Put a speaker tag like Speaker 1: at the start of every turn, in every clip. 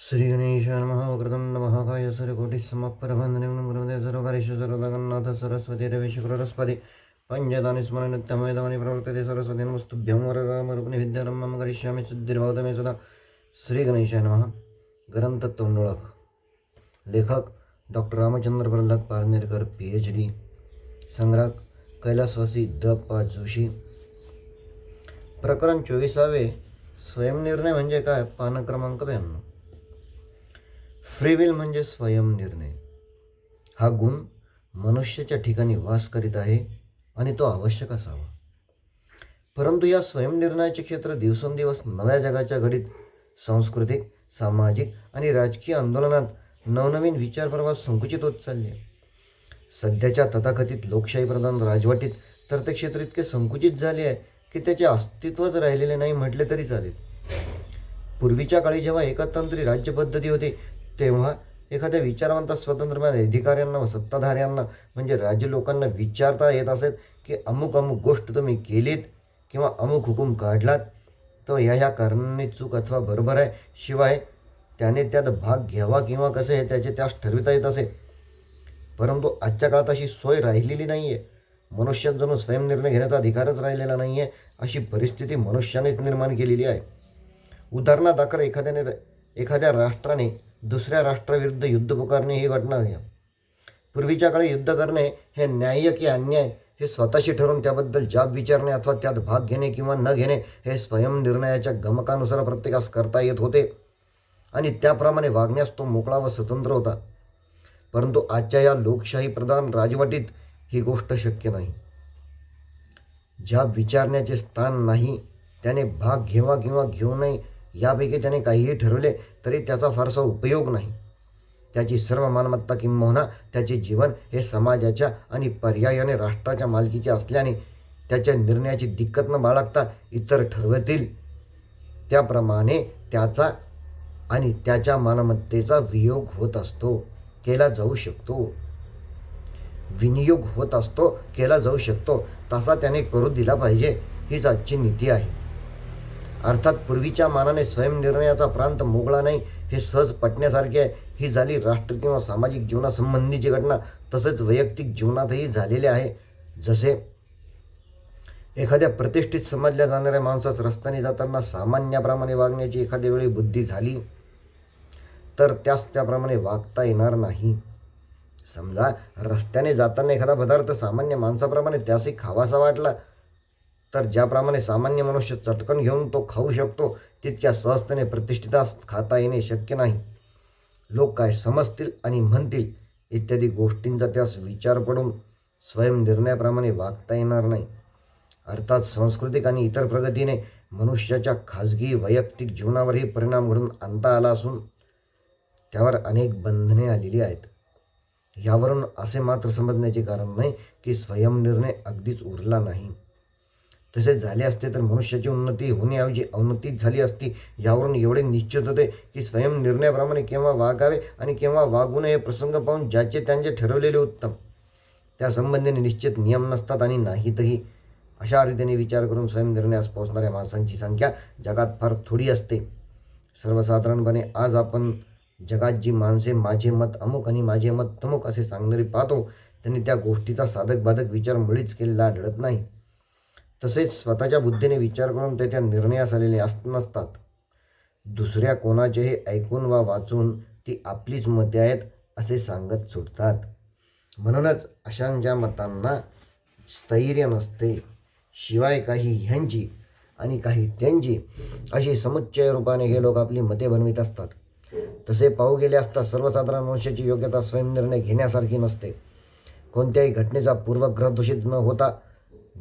Speaker 1: श्रीगणेशाय नमः वक्रतुण्ड महाकाय सूर्यकोटिसमप्रबन्धनं गुरुदेव सर्वकार्येषु सर्वजगन्नाथ सरस्वती रविशुक्रस्पति पञ्चदानि स्मरणनित्यमयदानि प्रवर्तते सरस्वती नमस्तुभ्यं वरदामरूपिणी विद्यारम्भं मम करिष्यामि सिद्धिर्भवतमे सदा। श्रीगणेशाय नमः। ग्रंथ लेखक doctor Ramchandra Pralhad Parnerkar P H D संग्राहक कैलासवासी द पा जोशी। प्रकरण चोवीसावे स्वयंनिर्णय म्हणजे काय? पान क्रमांक ब्याण्णव। फ्रीविल म्हणजे स्वयंनिर्णय हा गुण मनुष्याच्या ठिकाणी वास करीत आहे आणि तो आवश्यक असावा. परंतु या स्वयंनिर्णयाचे क्षेत्र दिवसेंदिवस नव्या जगाच्या घडीत सांस्कृतिक सामाजिक आणि राजकीय आंदोलनात नवनवीन विचारप्रवाह संकुचित होत चालले. आहे सध्याच्या तथाकथित लोकशाही प्रधान राजवटीत तर ते क्षेत्र इतके संकुचित झाले आहे की त्याचे अस्तित्वच राहिलेले नाही म्हटले तरी चालेल. पूर्वीच्या काळी जेव्हा एकतंत्री राज्यपद्धती होती तेव्हा एखाद्या विचारवंत स्वतंत्रమైన अधिकाऱ्यांना व सत्ताधाऱ्यांना म्हणजे राज्य लोकांना विचारता येत असेल की अमुक अमुक गोष्ट तुम्ही केलीत किंवा अमुक हुकूम काढलात तर ह्या ह्या कारणाने चूक अथवा बरोबर आहे. शिवाय त्याने त्यात भाग घ्यावा किंवा कसे हे त्याचे त्यास ठरविता येत असे. परंतु आजच्या काळात अशी सोय राहिलेली नाही आहे मनुष्यात जणू स्वयंनिर्णय घेण्याचा अधिकारच राहिलेला नाही आहे अशी परिस्थिती मनुष्यानेच निर्माण केलेली आहे. उदाहरणादाखल एखाद्याने एखाद्या राष्ट्राने दुसऱ्या राष्ट्राविरुद्ध युद्ध पुकारणे ही घटना आहे. पूर्वीच्या काळी युद्ध करणे हे न्याय्य की अन्याय हे स्वतःशी ठरवून त्याबद्दल जाब विचारणे अथवा त्यात भाग घेणे किंवा न घेणे हे स्वयंनिर्णयाच्या गमकानुसार प्रत्येकास करता येत होते. आणि त्याप्रमाणे वागण्यास तो मोकळा व स्वतंत्र होता. परंतु आजच्या या लोकशाही प्रधान राजवटीत ही गोष्ट शक्य नाही. ज्या विचारण्याचे स्थान नाही. त्याने भाग घेवा किंवा घेऊ नये यापैकी त्याने काहीही ठरवले तरी त्याचा फारसा उपयोग नाही. त्याची सर्व मालमत्ता किंबहुना त्याचे जीवन हे समाजाच्या आणि पर्यायाने राष्ट्राच्या मालकीचे असल्याने त्याच्या निर्णयाची दिक्कत न बाळगता इतर ठरवतील. त्याप्रमाणे त्याचा आणि त्याच्या मालमत्तेचा वियोग होत असतो केला जाऊ शकतो. विनियोग होत असतो केला जाऊ शकतो तसा त्याने करू दिला पाहिजे हीच आजची नीती आहे. अर्थात पूर्वीच्या मानाने स्वयंनिर्णयाचा प्रांत मोगळा नाही हे सहज पटण्यासारखे आहे. ही झाली राष्ट्र किंवा सामाजिक जीवनासंबंधीची घटना. तसेच वैयक्तिक जीवनातही झालेले आहे. जसे एखाद्या प्रतिष्ठित समजल्या जाणाऱ्या माणसास रस्त्याने जाताना सामान्याप्रमाणे वागण्याची एखाद्या वेळी बुद्धी झाली तर त्यास त्याप्रमाणे वागता येणार नाही. समजा रस्त्याने जाताना एखादा पदार्थ सामान्य माणसाप्रमाणे त्यासही खावासा वाटला तर ज्याप्रमाणे सामान्य मनुष्य चटकन घेऊन तो खाऊ शकतो तितक्या सहजतेने प्रतिष्ठितास खाता येणे शक्य नाही. लोक काय समजतील आणि म्हणतील इत्यादी गोष्टींचा त्यास विचार पडून स्वयंनिर्णयाप्रमाणे वागता येणार नाही. अर्थात सांस्कृतिक आणि इतर प्रगतीने मनुष्याच्या खाजगी वैयक्तिक जीवनावरही परिणाम घडून आणता आला असून त्यावर अनेक बंधने आलेली आहेत. यावरून असे मात्र समजण्याचे कारण नाही की स्वयंनिर्णय अगदीच उरला नाही. तसे झाले असते तर मनुष्याची उन्नती होण्याऐवजी अवनतीच झाली असती. यावरून एवढे निश्चित होते की स्वयंनिर्णयाप्रमाणे केव्हा वागावे आणि केव्हा वागू नये हे प्रसंग पाहून ज्याचे त्यांचे ठरवलेले उत्तम. त्या संबंधीने निश्चित नियम नसतात आणि नाहीतही. अशा रीतीने विचार करून स्वयंनिर्णयास पोहोचणाऱ्या माणसांची संख्या जगात फार थोडी असते. सर्वसाधारणपणे आज आपण जगात जी माणसे माझे मत अमुक आणि माझे मत तमुक असे सांगणारी पाहतो त्यांनी त्या गोष्टीचा साधक बाधक विचार मुळीच केलेला आढळत नाही. तसेच स्वतःच्या बुद्धीने विचार करून ते त्या निर्णयास आलेले अस नसतात. दुसऱ्या कोणाचेही ऐकून वा वाचून ती आपलीच मते आहेत असे सांगत सुटतात. म्हणूनच अशांच्या मतांना स्थैर्य नसते. शिवाय काही ह्यांची आणि काही त्यांची अशी समुच्चय रूपाने हे लोक आपली मते बनवित असतात. तसे पाहू गेले असता सर्वसाधारण मनुष्याची योग्यता स्वयंनिर्णय घेण्यासारखी नसते. कोणत्याही घटनेचा पूर्वग्रह दूषित न होता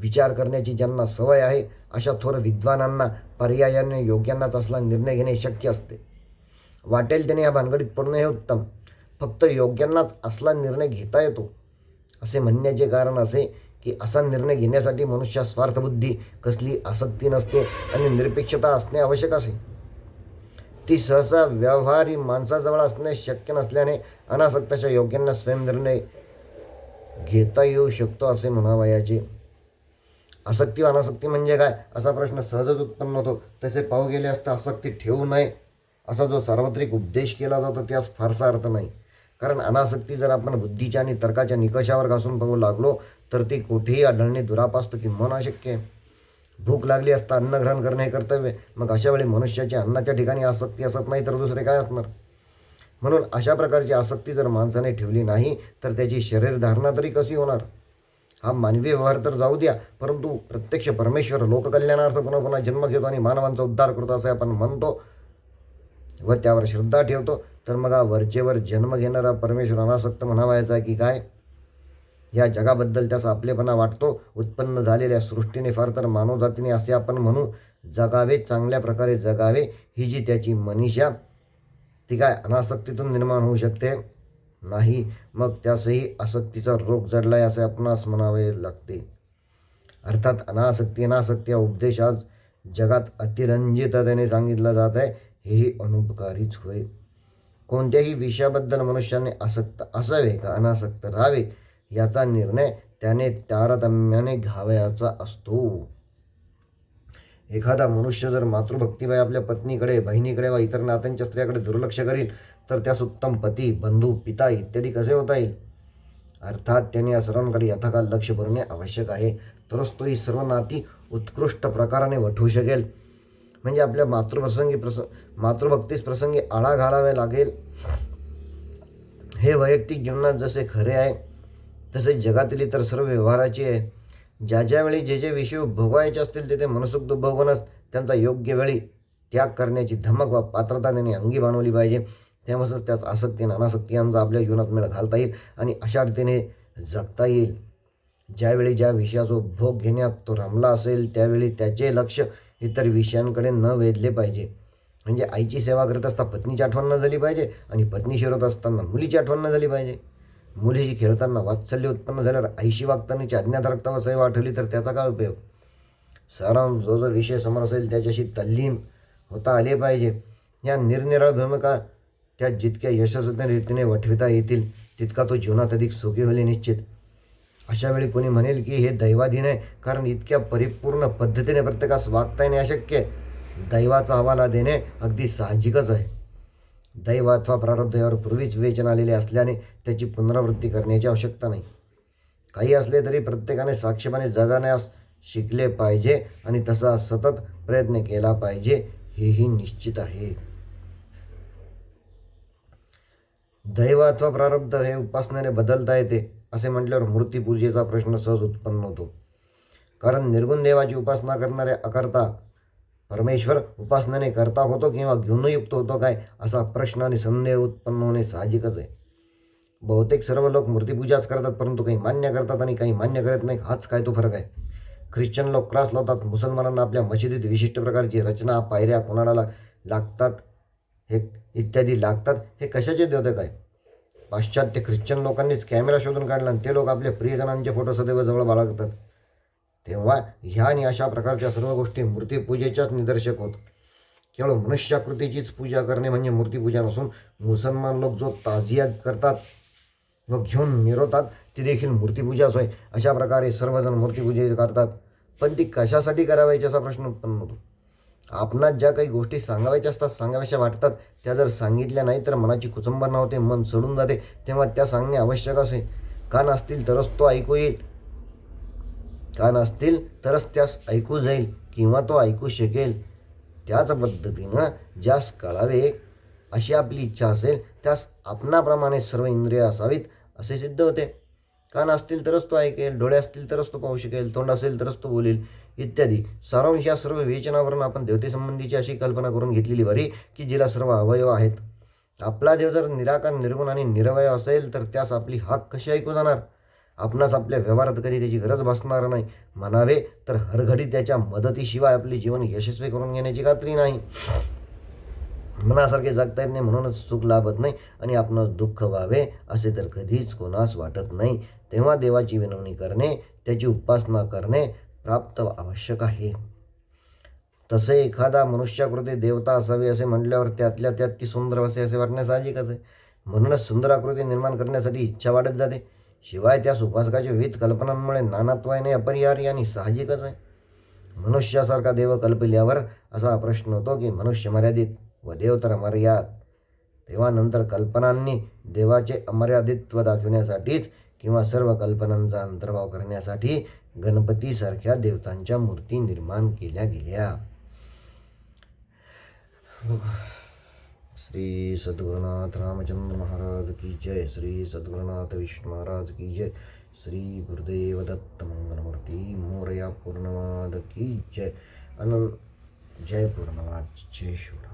Speaker 1: विचार करण्याची ज्यांना सवय आहे अशा थोर विद्वानांना पर्यायाने योग्यांनाच असला निर्णय घेणे शक्य असते. वाटेल त्याने या भानगडीत पडणं हे उत्तम फक्त योग्यांनाच असला निर्णय घेता येतो. असे म्हणण्याचे कारण असे की असा निर्णय घेण्यासाठी मनुष्य स्वार्थबुद्धी कसली आसक्ती नसते आणि निरपेक्षता असणे आवश्यक असे. ती सहसा व्यवहारी माणसाजवळ असणे शक्य नसल्याने अनासक्ताच्या योग्यांना स्वयंनिर्णय घेता येऊ शकतो असे म्हणावयाचे. आसक्ती अनासक्ती म्हणजे काय? असा प्रश्न सहजच उत्पन्न होतो. तसे पाहू गेले असता आसक्ती ठेवू नये. असा जो सार्वत्रिक उपदेश केला जातो त्यास फारसा अर्थ नाही. कारण अनासक्ती जर आपण बुद्धीच्या आणि तर्काच्या निकषावर घासून पाहू लागलो तर ती कुठेही आढळणे दुरापास्त किंवा अशक्य आहे. भूक लागली असता अन्न ग्रहण करणे हे कर्तव्य मग अशा वेळी मनुष्याची अन्नाच्या ठिकाणी आसक्ती असत नाही तर दुसरे काय असणार? म्हणून अशा प्रकारची आसक्ती जर माणसाने ठेवली नाही तर त्याची शरीरधारणा तरी कशी होणार? हा मानवी व्यवहार तर जाऊ द्या परंतु प्रत्यक्ष परमेश्वर लोककल्याणार्थ पुन्हा पुन्हा जन्म घेतो आणि मानवांचा उद्धार करतो असं आपण म्हणतो व त्यावर श्रद्धा ठेवतो. तर मग हा वरचेवर जन्म घेणारा परमेश्वर अनासक्त म्हणावायचा की काय? या जगाबद्दल त्याचा आपलेपणा वाटतो. उत्पन्न झालेल्या सृष्टीने फार तर मानवजातीने असे आपण म्हणू जगावे चांगल्या प्रकारे जगावे ही जी त्याची मनीषा ती काय अनासक्तीतून निर्माण होऊ शकते? नाही मग त्यासही आसक्तीचा रोग जडलाय असे आपणास म्हणावे लागते. अर्थात अनासक्ती अनासक्ती हा उपदेश आज जगात अतिरंजिततेने सांगितला जात आहे. हेही अनुपकारीच होय. कोणत्याही विषयाबद्दल मनुष्याने आसक्त असावे का अनासक्त राहावे याचा निर्णय त्याने तारतम्याने घ्यावयाचा असतो. एखादा मनुष्य जर मातृभक्तीबाई आपल्या पत्नीकडे बहिणीकडे वा इतर नात्यांच्या स्त्रियाकडे दुर्लक्ष करील तर त्यास उत्तम पती बंधू पिता इत्यादी कसे होता येईल? अर्थात त्याने या सर्वांकडे यथाकाल लक्ष पुरवणे आवश्यक आहे. तरच तो ही सर्व नाती उत्कृष्ट प्रकाराने वठवू शकेल. म्हणजे आपल्या मातृप्रसंगी प्रस मातृभक्तीस प्रसंगी आळा घालावे लागेल. हे वैयक्तिक जीवनात जसे खरे आहे तसे जगातील इतर सर्व व्यवहाराचे आहे. ज्या ज्यावेळी जे जे विषय भोगवायचे असतील ते ते मनसुक्त भोगूनच त्यांचा योग्य वेळी त्याग करण्याची धमक व पात्रता त्यांनी अंगी बनवली पाहिजे. तेव्हाच त्याच आसक्ती आणि अनासक्ती यांचा आपल्या जीवनात मेळ घालता येईल आणि अशा रीतीने जगता येईल. ज्यावेळी ज्या विषयाचा उपभोग घेण्यात तो रमला असेल त्यावेळी त्याचे लक्ष इतर विषयांकडे न वेधले पाहिजे. म्हणजे आईची सेवा करत असता पत्नीची आठवण न झाली पाहिजे आणि पत्नी शिरत असताना मुलीची आठवण न झाली पाहिजे. मुलीशी खेळताना वात्सल्य उत्पन्न झाल्यावर आईशी वागतानाची अज्ञात व सेवा आठवली तर त्याचा काय उपयोग? सारांश जो जो विषय समोर असेल त्याच्याशी तल्लीन होता आले पाहिजे. या निरनिराळ भूमिका त्या जितक्या यशस्वी रीतीने वठविता येतील तितका तो जीवनात अधिक सुखी होईल निश्चित. अशा वेळी कोणी म्हणेल की हे दैवाधीन आहे कारण इतक्या परिपूर्ण पद्धतीने प्रत्येकास वागता येणे अशक्य दैवाचा हवाला देणे अगदी साहजिकच आहे. दैव अथवा प्रारब्ध यावर पूर्वीच विवेचन आलेले असल्याने त्याची पुनरावृत्ती करण्याची आवश्यकता नाही. काही असले तरी प्रत्येकाने साक्षीपणे जगण्यास शिकले पाहिजे आणि तसा सतत प्रयत्न केला पाहिजे हेही निश्चित आहे. दैव अथवा प्रारब्ध हे उपासनेने बदलता येते असे म्हटल्यावर मूर्तीपूजेचा प्रश्न सहज उत्पन्न होतो. कारण निर्गुण देवाची उपासना करणारे अकर्ता परमेश्वर उपासनेने करता होतो किंवा गुणयुक्त होतो काय असा प्रश्न आणि संदेह उत्पन्न होणे साहजिकच आहे. बहुतेक सर्व लोक मूर्तीपूजाच करतात परंतु काही मान्य करतात आणि काही मान्य करत नाही हाच काय तो फरक आहे? ख्रिश्चन लोक क्रॉस लावतात मुसलमानांना आपल्या मशिदीत विशिष्ट प्रकारची रचना पायऱ्या कोणाला लागतात हे इत्यादी लागतात हे कशाचे देवते काय पाश्चात्य ख्रिश्चन लोकांनीच कॅमेरा शोधून काढला आणि ते लोक आपल्या प्रियजनांचे फोटो सदैव जवळ बाळगतात. तेव्हा ह्या आणि अशा प्रकारच्या सर्व गोष्टी मूर्तीपूजेच्याच निदर्शक होत. केवळ मनुष्याकृतीचीच पूजा करणे म्हणजे मूर्तीपूजा नसून मुसलमान लोक जो ताजिया करतात व घेऊन मिरवतात ती देखील मूर्तीपूजाच होय. अशा प्रकारे सर्वजण मूर्तीपूजे करतात. पण ती कशासाठी करावायची असा प्रश्न उत्पन्न होतो. आपणात ज्या काही गोष्टी सांगावायच्या असतात सांगाव्याशा वाटतात त्या जर सांगितल्या नाही तर मनाची कुचंबना होते मन सडून जाते तेव्हा त्या सांगणे आवश्यक असे. कान असतील तरच तो ऐकू येईल. कान असतील तरच त्यास ऐकू जाईल किंवा तो ऐकू शकेल. त्याच पद्धतीनं ज्यास कळावे अशी आपली इच्छा असेल त्यास आपणाप्रमाणे सर्व इंद्रिय असावीत असे सिद्ध होते. कान असतील तरच तो ऐकेल डोळे असतील तरच तो पाहू शकेल तोंड असेल तरच तो बोलेल इत्यादी. सारांश या सर्व विवेचनावरून आपण देवतेसंबंधीची अशी कल्पना करून घेतलेली बरी की जिला सर्व अवयव आहेत. आपला देव जर निराकार निर्गुण आणि निरवय असेल तर त्यास आपली हाक कशी ऐकू जाणार? आपणास आपल्या व्यवहारात कधी त्याची गरज भासणार नाही. म्हणावे तर हरघडी त्याच्या मदतीशिवाय आपले जीवन यशस्वी करून घेण्याची खात्री नाही. मनासारखे जगता येत नाही म्हणूनच सुख लाभत नाही आणि आपणास दुःख व्हावे असे तर कधीच कोणास वाटत नाही. तेव्हा देवाची विनवणी करणे त्याची उपासना करणे प्राप्त आवश्यक आहे. तसे एखादा मनुष्याकृती देवता असावी असे म्हटल्यावर त्यातल्या त्यात ती सुंदर असे असे वाटणे साहजिकच आहे. म्हणूनच सुंदर आकृती निर्माण करण्यासाठी इच्छा वाढत जाते. शिवाय त्यास उपासकाच्या विविध कल्पनांमुळे नानात्व येणे अपरिहार्य आणि साहजिकच आहे. मनुष्यासारखा देव कल्पल्यावर असा प्रश्न होतो की मनुष्य मर्यादित व देव तर अमर्याद. तेव्हा नंतर कल्पनांनी देवाचे अमर्यादित्व दाखविण्यासाठीच किंवा सर्व कल्पनांचा अंतर्भाव करण्यासाठी गणपतीसारख्या देवतांच्या मूर्ती निर्माण केल्या गेल्या. श्री सद्गुरुनाथ रामचंद्र महाराज की जय श्री सद्गुरुनाथ विष्णु महाराज की जय श्री गुरुदेव दत्त मंगलमूर्ती मोरया पूर्णवाद की जय। अनंत जय पूर्णवाद जय शिवराय।